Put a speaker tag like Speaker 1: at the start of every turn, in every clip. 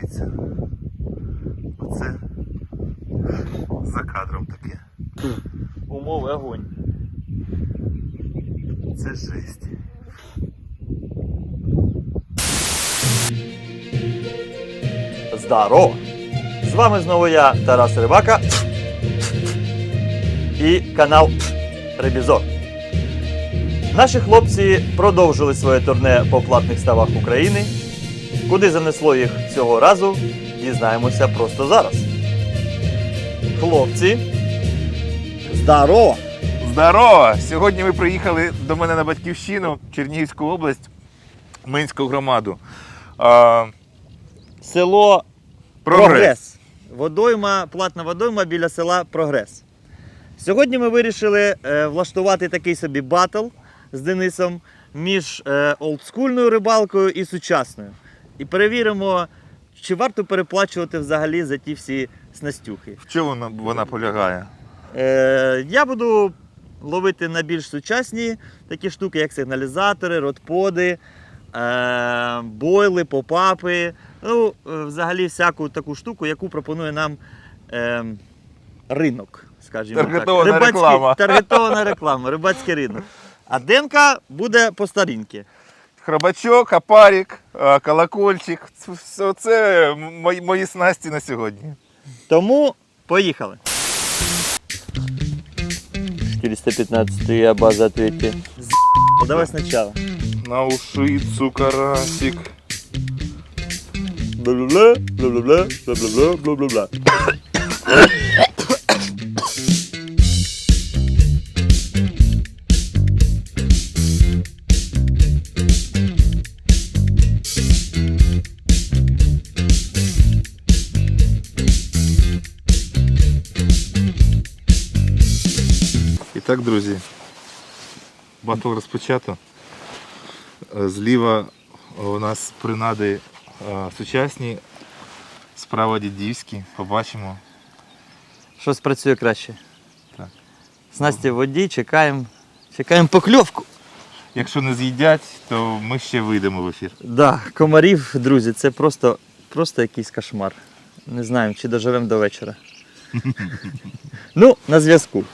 Speaker 1: Дивіться. Оце за кадром таке.
Speaker 2: Умови огонь.
Speaker 1: Це жесть.
Speaker 2: Здорово! З вами знову я, Тарас Рибака і канал Рибізор. Наші хлопці продовжили своє турне по платних ставах України. Куди занесло їх цього разу, дізнаємося просто зараз. Хлопці, здорово!
Speaker 1: Здорово! Сьогодні ви приїхали до мене на батьківщину, Чернігівську область, Минську громаду. А,
Speaker 2: Село
Speaker 1: прогрес.
Speaker 2: Прогрес. Водойма, платна водойма біля села Прогрес. Сьогодні ми вирішили е, влаштувати такий собі батл з Денисом між е, олдскульною рибалкою і сучасною. І перевіримо, чи варто переплачувати взагалі за ті всі снастюхи.
Speaker 1: В чому вона, вона полягає?
Speaker 2: Е, я буду ловити на більш сучасні такі штуки, як сигналізатори, ротподи, е, бойли, попапи. Ну, е, взагалі всяку таку штуку, яку пропонує нам е, ринок, скажімо
Speaker 1: Таргетована
Speaker 2: так.
Speaker 1: реклама.
Speaker 2: Таргетована реклама, рибацький ринок. А демка буде по старінки.
Speaker 1: Хробачок, апарік, колокольчик. Це, все це мої, мої снасті на сьогодні.
Speaker 2: Тому поїхали. 415 база ответьте. Давай сначала.
Speaker 1: На ушицу карасик.
Speaker 2: Бла-бла-бла, бла-бла-бла, бла-бла-бла, бла-бла-бла.
Speaker 1: Так, друзі, батл розпочато. Е, Зліва у нас принади е, сучасні, справа дідівські. Побачимо.
Speaker 2: Що спрацює краще?
Speaker 1: Так.
Speaker 2: Снасті в воді, чекаємо. Чекаємо покльовку.
Speaker 1: Якщо не з'їдять, то ми ще вийдемо в ефір.
Speaker 2: Да, комарів, друзі, це просто, просто якийсь кошмар. Не знаємо, чи доживемо до вечора. ну, на зв'язку.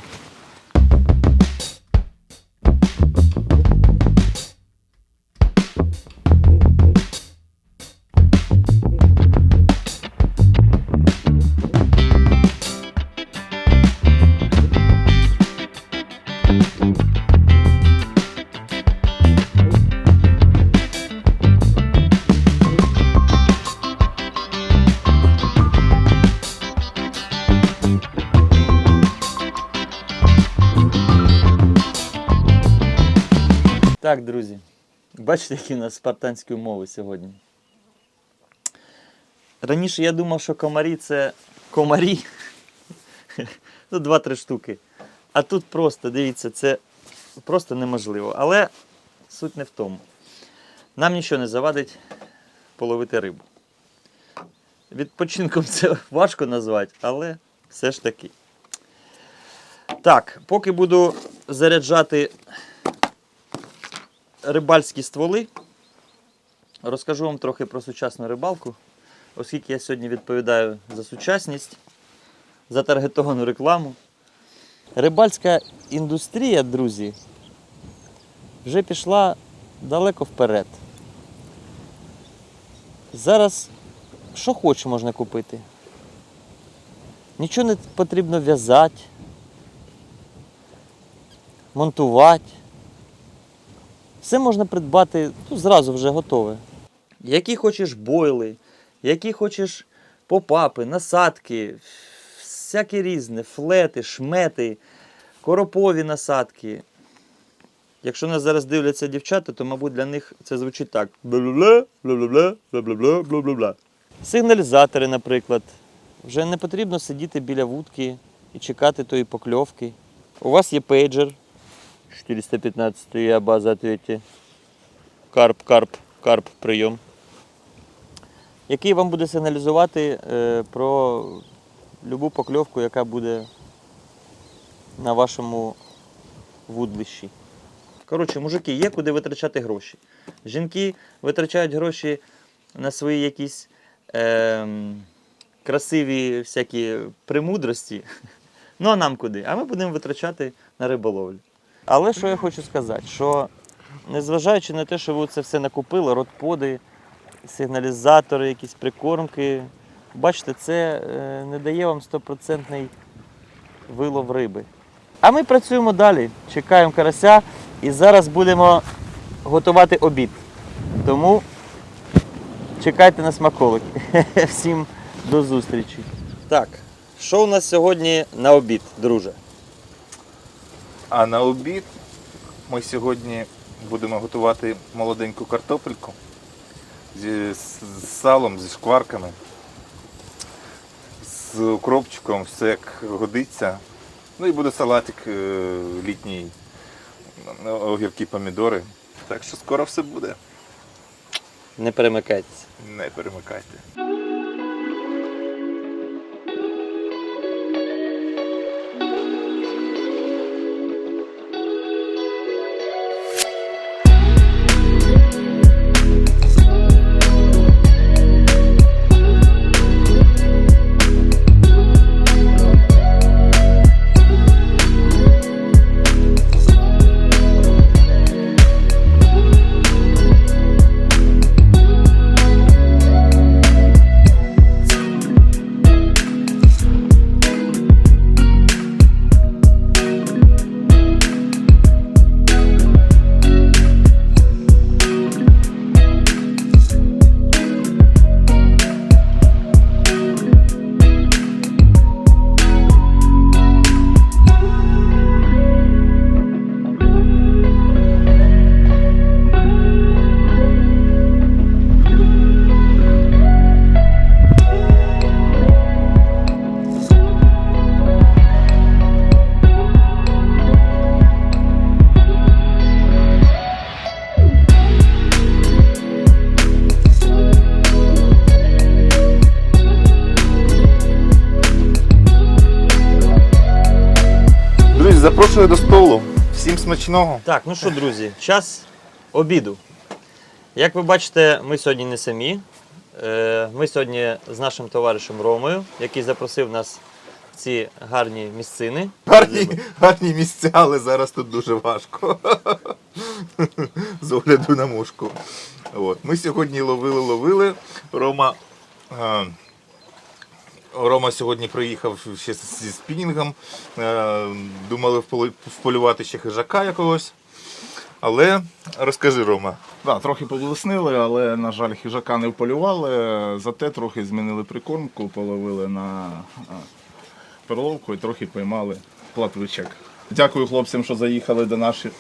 Speaker 2: Так, друзі, бачите, які у нас спартанські умови сьогодні. Раніше я думав, що комарі це комарі. ну, два-три штуки. А тут просто, дивіться, це просто неможливо. Але суть не в тому. Нам нічого не завадить половити рибу. Відпочинком це важко назвати, але все ж таки. Так, поки буду заряджати рибальські стволи. Розкажу вам трохи про сучасну рибалку, оскільки я сьогодні відповідаю за сучасність, за таргетовану рекламу. Рибальська індустрія, друзі, вже пішла далеко вперед. Зараз що хоче можна купити. Нічого не потрібно в'язати, монтувати. Все можна придбати ну, зразу вже готове. Які хочеш бойли, які хочеш попапи, насадки, всякі різне, флети, шмети, коропові насадки. Якщо нас зараз дивляться дівчата, то, мабуть, для них це звучить так. Бла-бла-бла, бла-бла-бла, бла-бла-бла, бла-бла-бла. Сигналізатори, наприклад. Вже не потрібно сидіти біля вудки і чекати тої покльовки. У вас є пейджер. 415 я база ответьте. Карп, карп, карп, прийом. Який вам буде сигналізувати е, про любу покльовку, яка буде на вашому вудлищі. Коротше, мужики, є куди витрачати гроші. Жінки витрачають гроші на свої якісь ем, красиві всякі премудрості. Ну а нам куди? А ми будемо витрачати на риболовлю. Але що я хочу сказати, що незважаючи на те, що ви це все накупили, ротподи, сигналізатори, якісь прикормки, бачите, це е, не дає вам стопроцентний вилов риби. А ми працюємо далі, чекаємо карася і зараз будемо готувати обід. Тому чекайте на смаколики. Всім до зустрічі. Так, що у нас сьогодні на обід, друже?
Speaker 1: А на обід ми сьогодні будемо готувати молоденьку картопельку зі, з, з салом, зі шкварками, з укропчиком, все як годиться. Ну і буде салатик е, літній, огірки, помідори. Так що скоро все буде.
Speaker 2: Не перемикайтеся.
Speaker 1: Не перемикайте. Запрошую до столу. Всім смачного.
Speaker 2: Так, ну що, друзі, час обіду. Як ви бачите, ми сьогодні не самі. Е, Ми сьогодні з нашим товаришем Ромою, який запросив нас в ці гарні місцини.
Speaker 1: Гарні, гарні місця, але зараз тут дуже важко. З огляду на мушку. От. Ми сьогодні ловили, ловили. Рома. е, Рома сьогодні приїхав ще зі спінінгом. Е, Думали вполювати ще хижака якогось. Але розкажи, Рома.
Speaker 3: Да, трохи повлеснили, але, на жаль, хижака не вполювали. Зате трохи змінили прикормку, половили на а, перловку і трохи поймали платвичок. Дякую хлопцям, що заїхали до наші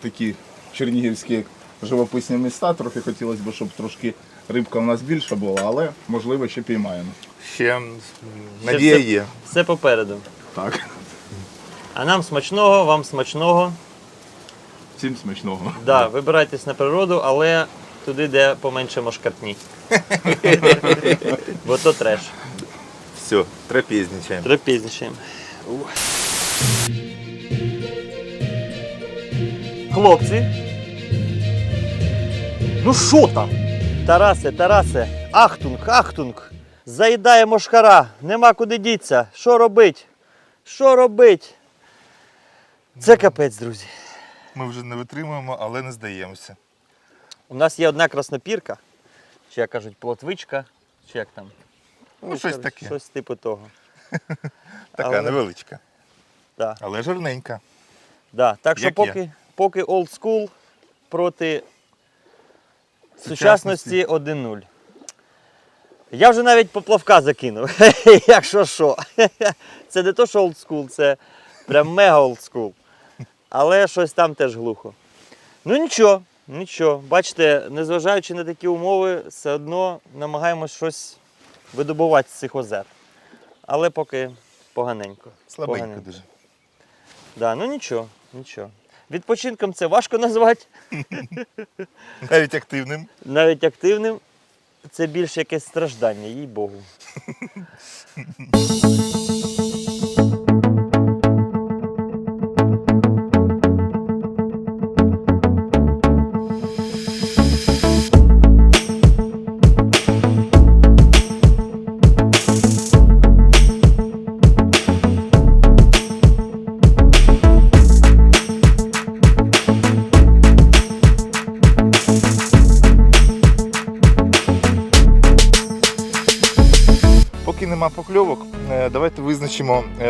Speaker 3: такі чернігівські живописні міста. Трохи хотілося б, щоб трошки рибка у нас більша була, але можливо ще піймаємо.
Speaker 1: Ще надія
Speaker 2: все-
Speaker 1: є.
Speaker 2: Все попереду.
Speaker 3: Так,
Speaker 2: А нам смачного, вам смачного.
Speaker 3: всім смачного.
Speaker 2: Да, вибирайтесь на природу, але туди, де поменше мошкатні. Бо то треш.
Speaker 1: Все, трапезничаємо.
Speaker 2: Трапезничаємо. Хлопці. Ну що там? Тарасе, Тарасе, ахтунг, ахтунг. Заїдає мошкара, нема куди діться. Що робить? Що робить? Це капець, друзі.
Speaker 1: Ми вже не витримуємо, але не здаємося.
Speaker 2: У нас є одна краснопірка, чи як кажуть, плотвичка, чи як там.
Speaker 1: Ну, щось таке.
Speaker 2: Щось типу того.
Speaker 1: Така
Speaker 2: Але-
Speaker 1: невеличка.
Speaker 2: Да.
Speaker 1: Але жирненька.
Speaker 2: Да. Так що
Speaker 1: Як
Speaker 2: поки, поки old school проти
Speaker 1: Сучасності.
Speaker 2: сучасності 1-0. Я вже навіть поплавка закинув, якщо що. Це не то, що school, це прям мега school. Але щось там теж глухо. Ну нічого, нічого. Бачите, незважаючи на такі умови, все одно намагаємось щось видобувати з цих озер. Але поки поганенько.
Speaker 1: Слабенька
Speaker 2: Поганенько.
Speaker 1: дуже.
Speaker 2: Да, ну нічого, нічого. Відпочинком це важко назвати,
Speaker 1: Навіть активним.
Speaker 2: навіть активним. Це більше якесь страждання, їй Богу.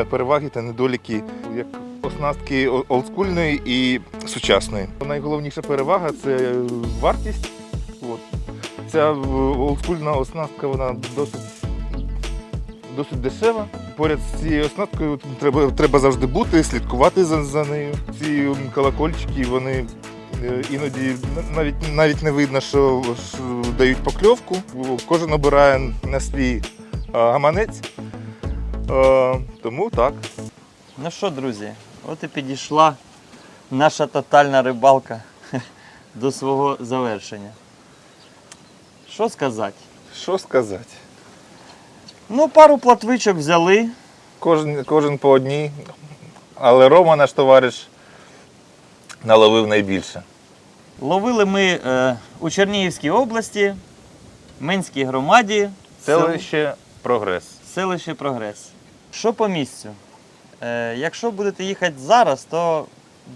Speaker 1: переваги та недоліки як оснастки олдскульної і сучасної. Найголовніша перевага це вартість. От. Ця е, олдскульна оснастка вона досить, досить дешева. Поряд з цією оснасткою треба, треба завжди бути, слідкувати за, за нею. Ці колокольчики вони е, іноді навіть, навіть не видно, що, що дають покльовку. Кожен обирає на свій гаманець. Е, тому так.
Speaker 2: Ну що, друзі, от і підійшла наша тотальна рибалка до свого завершення. Що сказати?
Speaker 1: Що сказати?
Speaker 2: Ну, пару платвичок взяли.
Speaker 1: Кожен, кожен по одній, але Рома, наш товариш, наловив найбільше.
Speaker 2: Ловили ми е, у Чернігівській області, Минській громаді,
Speaker 1: Селище Прогрес.
Speaker 2: селище Прогрес. Що по місцю? Е, якщо будете їхати зараз, то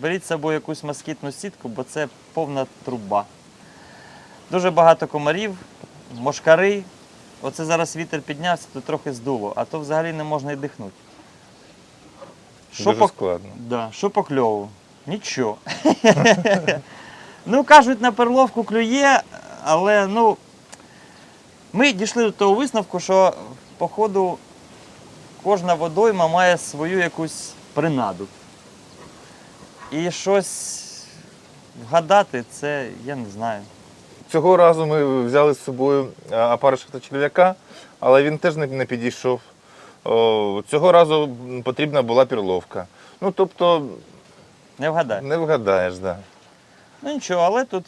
Speaker 2: беріть з собою якусь москітну сітку, бо це повна труба. Дуже багато комарів, мошкари. Оце зараз вітер піднявся, то трохи здуло, а то взагалі не можна й дихнути. Що
Speaker 1: Дуже
Speaker 2: по,
Speaker 1: складно.
Speaker 2: да, що по кльову? Нічого. ну, кажуть, на перловку клює, але ну, ми дійшли до того висновку, що походу кожна водойма має свою якусь принаду. І щось вгадати, це я не знаю.
Speaker 1: Цього разу ми взяли з собою а, черв'яка, але він теж не, підійшов. О, цього разу потрібна була пірловка. Ну, тобто,
Speaker 2: Не вгадаю.
Speaker 1: не вгадаєш, да.
Speaker 2: Ну нічого, але тут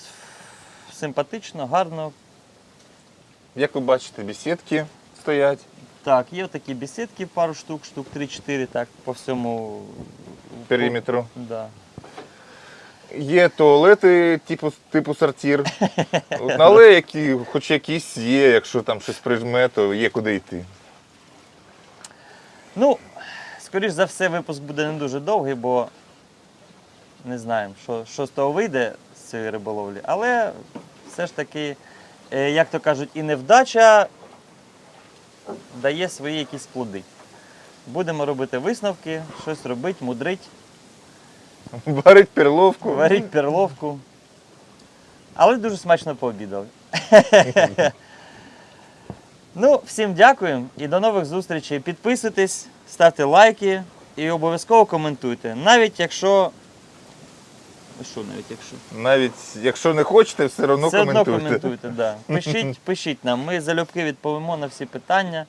Speaker 2: симпатично, гарно.
Speaker 1: Як ви бачите, бесідки стоять.
Speaker 2: Так, є такі бесідки, пару штук, штук 3-4, так, по всьому
Speaker 1: Периметру.
Speaker 2: Да.
Speaker 1: Є туалети типу, типу сортир. От, Але які, хоч якісь є, якщо там щось прижме, то є куди йти.
Speaker 2: Ну, скоріш за все, випуск буде не дуже довгий, бо не знаємо, що, що з того вийде з цієї риболовлі. Але все ж таки, е, як то кажуть, і невдача дає свої якісь плоди. Будемо робити висновки, щось робити, мудрить,
Speaker 1: Варить перловку.
Speaker 2: варить перловку. Але дуже смачно пообідали. ну, всім дякуємо і до нових зустрічей. Підписуйтесь, ставте лайки і обов'язково коментуйте. Навіть якщо. Що навіть якщо?
Speaker 1: Навіть якщо не хочете, все одно
Speaker 2: Все одно
Speaker 1: коментуйте.
Speaker 2: коментуйте, да. Пишіть, пишіть нам. Ми залюбки відповімо на всі питання.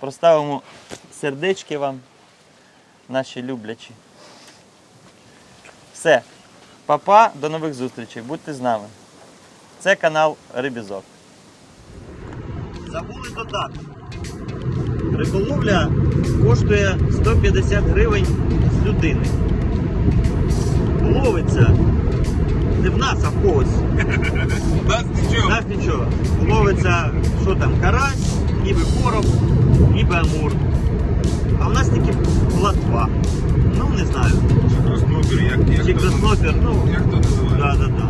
Speaker 2: Проставимо сердечки вам, наші люблячі. Все. Папа, до нових зустрічей. Будьте з нами. Це канал Рибізок. Забули додати. Риболовля коштує 150 гривень з людини. Ловиться не в нас, а в когось. Нас нічого. Ловиться, що там, карась, ніби короб, ніби амур. А в нас тільки платва. Ну, не знаю.
Speaker 1: Краснопір, як,
Speaker 2: Чи краснопір, ну,
Speaker 1: як то називається?
Speaker 2: да, да, да.